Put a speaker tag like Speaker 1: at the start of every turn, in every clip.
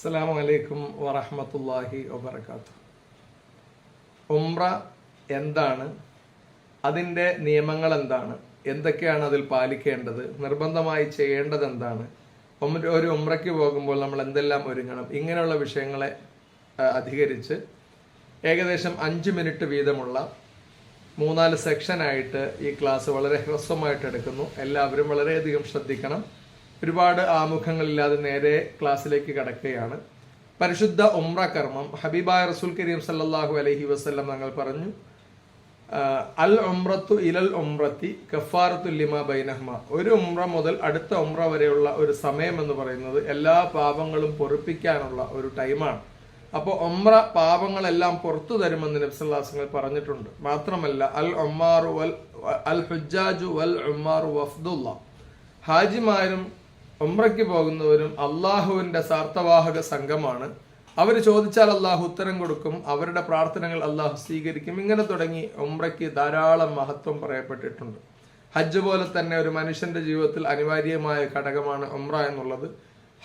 Speaker 1: അസ്സലാമു അലൈക്കും വറഹമത്തല്ലാഹി വബർക്കാത്തു ഉംറ എന്താണ്? അതിന്റെ നിയമങ്ങൾ എന്താണ് എന്തൊക്കെയാണ് അതിൽ പാലിക്കേണ്ടത്? നിർബന്ധമായി ചെയ്യേണ്ടത് എന്താണ് ഒരു ഉംറയ്ക്ക് പോകുമ്പോൾ നമ്മൾ എന്തെല്ലാം ഒരുങ്ങണം? ഇങ്ങനെയുള്ള വിഷയങ്ങളെ അധികരിച്ച് ഏകദേശം അഞ്ച് മിനിറ്റ് വീതമുള്ള മൂന്നാൽ സെക്ഷനായിട്ട് ഈ ക്ലാസ് വളരെ ഹ്രസ്വമായിട്ട് എടുക്കുന്നു എല്ലാവരും വളരെയധികം ശ്രദ്ധിക്കണം. ഒരുപാട് ആമുഖങ്ങളില്ലാതെ നേരെ ക്ലാസ്സിലേക്ക് കടക്കുകയാണ്. പരിശുദ്ധ ഉംറ കർമ്മം ഹബീബായ റസൂൽ കരീം സല്ലാഹു അലഹി വസല്ലം തങ്ങൾ പറഞ്ഞു അൽ ഉംറത്തു ഇലൽ ഉംറത്തി കഫാറത്തു ലിമ ബൈനഹ്മ. ഒരു ഉംറ മുതൽ അടുത്ത ഉംറ വരെയുള്ള ഒരു സമയം എന്ന് പറയുന്നത് എല്ലാ പാപങ്ങളും പൊറുപ്പിക്കാനുള്ള ഒരു ടൈമാണ്. അപ്പോൾ ഒമ്ര പാപങ്ങളെല്ലാം പുറത്തു തരുമെന്ന് നബ്സല്ലാസങ്ങൾ പറഞ്ഞിട്ടുണ്ട്. മാത്രമല്ല അൽ ഉമ്മാറു വൽ അൽ ഹുജാജു വൽ ഉമ്മാറു വഫ്ദുല്ല. ഹാജിമാരും ഉംറയ്ക്ക് പോകുന്നവരും അള്ളാഹുവിന്റെ സാർത്ഥവാഹക സംഘമാണ്. അവർ ചോദിച്ചാൽ അള്ളാഹു ഉത്തരം കൊടുക്കും അവരുടെ പ്രാർത്ഥനകൾ അള്ളാഹു സ്വീകരിക്കും. ഇങ്ങനെ തുടങ്ങി ഉംറയ്ക്ക് ധാരാളം മഹത്വം പറയപ്പെട്ടിട്ടുണ്ട്. ഹജ്ജ് പോലെ തന്നെ ഒരു മനുഷ്യന്റെ ജീവിതത്തിൽ അനിവാര്യമായ ഘടകമാണ് ഉംറ എന്നുള്ളത്.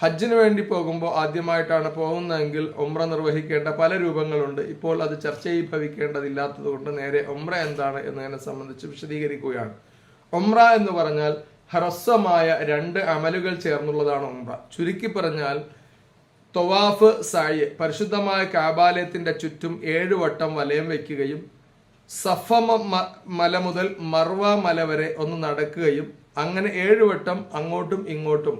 Speaker 1: ഹജ്ജിന് വേണ്ടി പോകുമ്പോൾ ആദ്യമായിട്ടാണ് പോകുന്നതെങ്കിൽ ഉംറ നിർവഹിക്കേണ്ട പല രൂപങ്ങളുണ്ട്. ഇപ്പോൾ അത് ചർച്ച ഭവിക്കേണ്ടതില്ലാത്തത് കൊണ്ട് നേരെ ഉംറ എന്താണ് എന്നതിനെ സംബന്ധിച്ച് വിശദീകരിക്കുകയാണ്. ഉംറ എന്ന് പറഞ്ഞാൽ ഹ്രസ്വമായ രണ്ട് അമലുകൾ ചേർന്നുള്ളതാണ് ഉംറ. ചുരുക്കി പറഞ്ഞാൽ തൊവാഫ് സായ് പരിശുദ്ധമായ കാബാലയത്തിന്റെ ചുറ്റും ഏഴ് വട്ടം വലയം വയ്ക്കുകയും സഫ മല മുതൽ മർവ മല വരെ ഒന്ന് നടക്കുകയും അങ്ങനെ ഏഴ് വട്ടം അങ്ങോട്ടും ഇങ്ങോട്ടും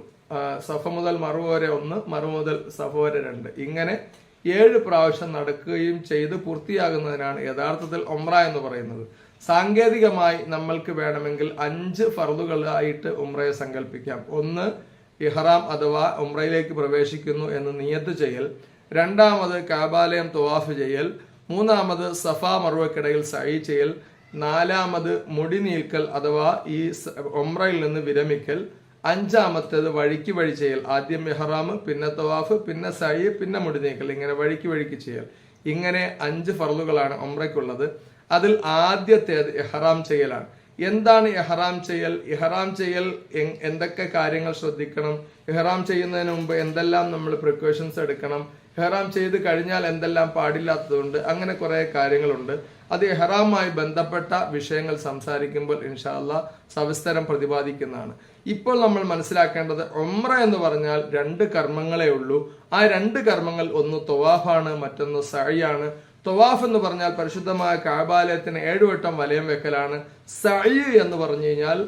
Speaker 1: സഫ മുതൽ മറുവ വരെ ഒന്ന് മറു മുതൽ സഫ വരെ രണ്ട്. ഇങ്ങനെ ഏഴ് പ്രാവശ്യം നടക്കുകയും ചെയ്ത് പൂർത്തിയാകുന്നതിനാണ് യഥാർത്ഥത്തിൽ ഒമ്ര എന്ന് പറയുന്നത്. സാങ്കേതികമായി നമ്മൾക്ക് വേണമെങ്കിൽ അഞ്ച് ഫർദുകളായിട്ട് ഉമ്രയെ സങ്കല്പിക്കാം ഒന്ന് ഇഹ്റാം അഥവാ ഉമ്രയിലേക്ക് പ്രവേശിക്കുന്നു എന്ന് നിയത്ത് ചെയ്യൽ. രണ്ടാമത് കാബാലയം തുവാഫ് ചെയ്യൽ. മൂന്നാമത് സഫ മറുവക്കിടയിൽ സൈ ചെയ്യൽ. നാലാമത് മുടി നീൽക്കൽ അഥവാ ഈ ഒമ്രയിൽ നിന്ന് വിരമിക്കൽ. അഞ്ചാമത്തേത് വഴിക്ക് വഴി ചെയ്യൽ. ആദ്യം മെഹ്റാം പിന്നെ തവാഫ് പിന്നെ സൈ പിന്നെ മുടി നീക്കൽ. ഇങ്ങനെ വഴിക്ക് വഴിക്ക് ചെയ്യൽ. ഇങ്ങനെ അഞ്ച് ഫറലുകളാണ് ഉംറയ്ക്കുള്ളത്. അതിൽ ആദ്യത്തേത് എഹ്റാം ചെയ്യലാണ്. എന്താണ് ഇഹ്റാം ചെയ്യൽ? ഇഹ്റാം ചെയ്യൽ എന്തൊക്കെ കാര്യങ്ങൾ ശ്രദ്ധിക്കണം? ഇഹ്റാം ചെയ്യുന്നതിന് മുമ്പ് എന്തെല്ലാം നമ്മൾ പ്രിക്കോഷൻസ് എടുക്കണം? ഇഹ്റാം ചെയ്ത് കഴിഞ്ഞാൽ എന്തെല്ലാം പാടില്ലാത്തതുണ്ട്? അങ്ങനെ കുറേ കാര്യങ്ങളുണ്ട്. അത് ഇഹ്റാമായി ബന്ധപ്പെട്ട വിഷയങ്ങൾ സംസാരിക്കുമ്പോൾ ഇൻഷാല്ല സവിസ്തരം പ്രതിപാദിക്കുന്നതാണ്. ഇപ്പോൾ നമ്മൾ മനസ്സിലാക്കേണ്ടത് ഒമ്ര എന്ന് പറഞ്ഞാൽ രണ്ട് കർമ്മങ്ങളേ ഉള്ളൂ. ആ രണ്ട് കർമ്മങ്ങൾ ഒന്ന് തൊവാഫാണ് മറ്റൊന്ന് സഴിയാണ് തൊവാഫ് എന്ന് പറഞ്ഞാൽ പരിശുദ്ധമായ കാബാലയത്തിന് ഏഴുവട്ടം വലയം വെക്കലാണ്. സഴി എന്ന് പറഞ്ഞു കഴിഞ്ഞാൽ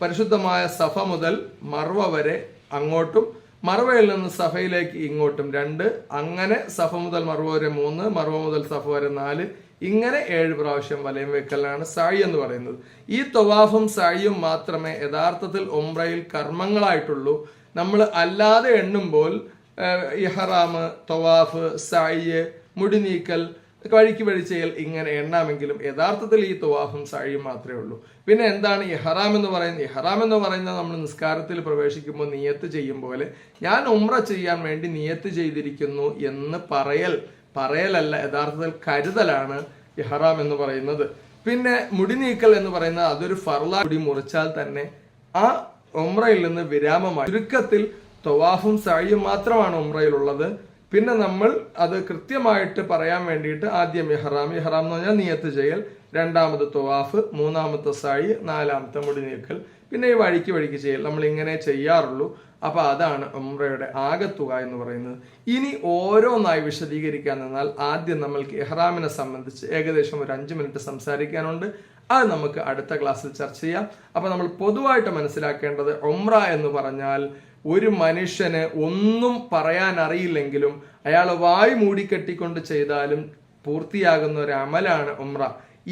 Speaker 1: പരിശുദ്ധമായ സഫ മുതൽ മർവ വരെ അങ്ങോട്ടും മർവയിൽ നിന്ന് സഫയിലേക്ക് ഇങ്ങോട്ടും രണ്ട് അങ്ങനെ സഫ മുതൽ മർവ വരെ മൂന്ന് മർവ മുതൽ സഫ വരെ നാല് ഇങ്ങനെ ഏഴ് പ്രാവശ്യം വലയം വെക്കലാണ് സായി എന്ന് പറയുന്നത്. ഈ തൊവാഫും സായിയും മാത്രമേ യഥാർത്ഥത്തിൽ ഒമ്രയിൽ കർമ്മങ്ങളായിട്ടുള്ളൂ. നമ്മൾ അല്ലാതെ എണ്ണുമ്പോൾ ഇഹ്റാമ് തൊവാഫ് സായി മുടി നീക്കൽ കഴുക്കി വഴിച്ചയൽ ഇങ്ങനെ എണ്ണാമെങ്കിലും യഥാർത്ഥത്തിൽ ഈ തുവാഫും സാഴിയും മാത്രമേ ഉള്ളൂ. പിന്നെ എന്താണ് ഇഹറാം എന്ന് പറയുന്നത്? ഇഹറാം എന്ന് പറയുന്നത് നമ്മൾ നിസ്കാരത്തിൽ പ്രവേശിക്കുമ്പോൾ നിയത്ത് ചെയ്യും പോലെ ഞാൻ ഉമ്ര ചെയ്യാൻ വേണ്ടി നിയത്ത് ചെയ്തിരിക്കുന്നു എന്ന് പറയൽ പറയലല്ല യഥാർത്ഥത്തിൽ കരുതലാണ് ഇഹറാം എന്ന് പറയുന്നത്. പിന്നെ മുടി നീക്കൽ എന്ന് പറയുന്നത് അതൊരു ഫർള മുടി മുറിച്ചാൽ തന്നെ ആ ഉമ്രയിൽ നിന്ന് വിരാമമായി. ചുരുക്കത്തിൽ തൊവാഫും സാഴിയും മാത്രമാണ് ഉമ്രയിലുള്ളത് പിന്നെ നമ്മൾ അത് കൃത്യമായിട്ട് പറയാൻ വേണ്ടിയിട്ട് ആദ്യം ഇഹ്റാം. ഇഹ്റാം എന്ന് പറഞ്ഞാൽ നിയത്ത് ചെയ്യൽ രണ്ടാമത് തൊവാഫ് മൂന്നാമത്തെ സായി നാലാമത്തെ മുടി നീക്കൽ പിന്നെ ഈ വഴിക്ക് വഴിക്ക് ചെയ്യൽ നമ്മൾ ഇങ്ങനെ ചെയ്യാറുള്ളൂ. അപ്പൊ അതാണ് ഉംറയുടെ ആകത്തുക എന്ന് പറയുന്നത്. ഇനി ഓരോന്നായി വിശദീകരിക്കാൻ നിന്നാൽ ആദ്യം നമ്മൾക്ക് എഹ്റാമിനെ സംബന്ധിച്ച് ഏകദേശം ഒരു അഞ്ച് മിനിറ്റ് സംസാരിക്കാനുണ്ട്. അത് നമുക്ക് അടുത്ത ക്ലാസ്സിൽ ചർച്ച ചെയ്യാം. അപ്പൊ നമ്മൾ പൊതുവായിട്ട് മനസ്സിലാക്കേണ്ടത് ഒമ്ര എന്ന് പറഞ്ഞാൽ ഒരു മനുഷ്യന് ഒന്നും പറയാൻ അറിയില്ലെങ്കിലും അയാൾ വായ് മൂടിക്കെട്ടിക്കൊണ്ട് ചെയ്താലും പൂർത്തിയാകുന്ന ഒരു അമലാണ് ഉമ്ര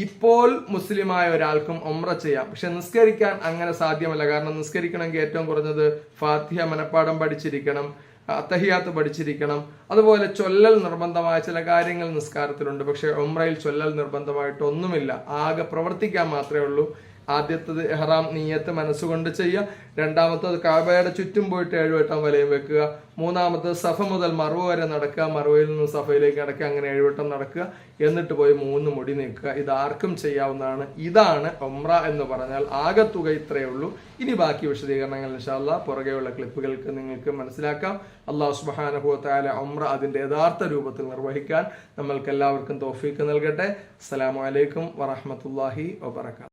Speaker 1: ഇപ്പോൾ മുസ്ലിമായ ഒരാൾക്കും ഒമ്ര ചെയ്യാം. പക്ഷെ നിസ്കരിക്കാൻ അങ്ങനെ സാധ്യമല്ല. കാരണം നിസ്കരിക്കണമെങ്കിൽ ഏറ്റവും കുറഞ്ഞത് ഫാത്തിഹ മനപ്പാടം പഠിച്ചിരിക്കണം അത്തഹിയാത്ത് പഠിച്ചിരിക്കണം. അതുപോലെ ചൊല്ലൽ നിർബന്ധമായ ചില കാര്യങ്ങൾ നിസ്കാരത്തിലുണ്ട്. പക്ഷെ ഒമ്രയിൽ ചൊല്ലൽ നിർബന്ധമായിട്ട് ഒന്നുമില്ല ആകെ പ്രവർത്തിക്കാൻ മാത്രമേ ഉള്ളൂ. ആദ്യത്തത് എഹ്റാം നീയത്ത് മനസ്സുകൊണ്ട് ചെയ്യുക രണ്ടാമത്തത് കാബയുടെ ചുറ്റും പോയിട്ട് ഏഴുവട്ടം വലയം വെക്കുക മൂന്നാമത്തത് സഫ മുതൽ മറവ് വരെ നടക്കുക മറുവയിൽ നിന്ന് സഫയിലേക്ക് നടക്കുക അങ്ങനെ ഏഴുവട്ടം നടക്കുക എന്നിട്ട് പോയി മൂന്ന് മുടി നീക്കുക. ഇത് ആർക്കും ചെയ്യാവുന്നതാണ്. ഇതാണ് ഒമ്ര എന്ന് പറഞ്ഞാൽ ആകെ തുക ഇത്രയേ ഉള്ളൂ. ഇനി ബാക്കി വിശദീകരണങ്ങൾ ഇൻഷാല്ല പുറകെയുള്ള ക്ലിപ്പുകൾക്ക് നിങ്ങൾക്ക് മനസ്സിലാക്കാം. അള്ളാഹു സുബാനുഭവത്തായ ഒമ്ര അതിന്റെ യഥാർത്ഥ രൂപത്തിൽ നിർവഹിക്കാൻ നമ്മൾക്ക് എല്ലാവർക്കും തോഫീക്ക് നൽകട്ടെ. അസ്സലാമലൈക്കും വറഹമത്തല്ലാഹി വബർക്കാത്തു